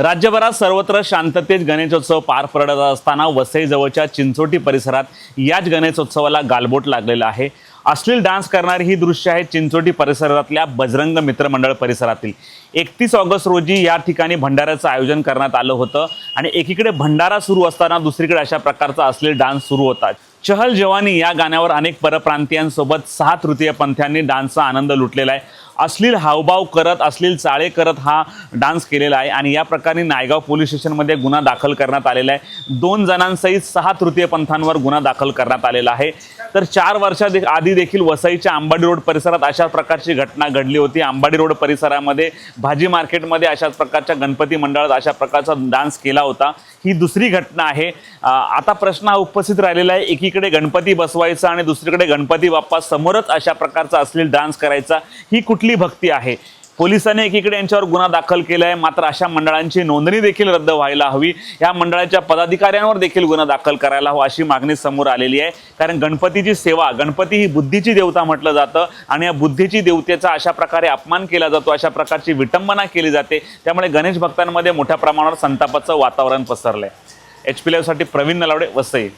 राज्यभरात सर्वत्र शांततेत गणेशोत्सव पार पडत असताना वसईजवळच्या चिंचोटी परिसरात याच गणेशोत्सवाला गालबोट लागलेला आहे. अश्लील डान्स करणारी ही दृश्य आहेत चिंचोटी परिसरातल्या बजरंग मित्रमंडळ परिसरातील. एकतीस ऑगस्ट रोजी या ठिकाणी भंडाऱ्याचं आयोजन करण्यात आलं होतं आणि एकीकडे भंडारा सुरू असताना दुसरीकडे अशा प्रकारचा अश्लील डान्स सुरू होता. चहल जवानी या गाण्यावर अनेक परप्रांतीयांसोबत सहा तृतीयपंथ्यांनी डान्सचा आनंद लुटलेला आहे. अश्लील हावभाव करत अश्लील चाळे करत हा डान्स केलेला आहे आणि या प्रकारे नायगाव पोलीस स्टेशनमध्ये गुन्हा दाखल करण्यात आलेला आहे. दोन जणांसहित सहा तृतीय पंथांवर गुन्हा दाखल करण्यात आलेला आहे. तर चार वर्षा दे- आधी देखील वसईच्या अंबाडी रोड परिसरात अशा प्रकारची घटना घडली होती. अंबाडी रोड परिसरामध्ये भाजी मार्केटमध्ये अशाच प्रकारच्या गणपती मंडळात अशा प्रकारचा डान्स केला होता. ही दुसरी घटना आहे. आता प्रश्न हा उपस्थित राहिलेला आहे. एकीकडे गणपती बसवायचा आणि दुसरीकडे गणपती बाप्पा समोरच अशा प्रकारचा असलेला डान्स करायचा. ही कुठली भक्ती आहे? पोलिसांनी एकीकडे यांच्यावर गुन्हा दाखल केला आहे मात्र अशा मंडळांची नोंदणी देखील रद्द व्हायला हवी. या मंडळाच्या पदाधिकाऱ्यांवर देखील गुन्हा दाखल करायला हवा अशी मागणी समोर आलेली आहे. कारण गणपतीची सेवा गणपती ही बुद्धीची देवता म्हटलं जातं आणि या बुद्धीची देवतेचा अशा प्रकारे अपमान केला जातो अशा प्रकारची विटंबना केली जाते. त्यामुळे गणेश भक्तांमध्ये मोठ्या प्रमाणावर संतापाचं वातावरण पसरलंय. एच पी लाईव्हसाठी प्रवीण नलावडे वसई.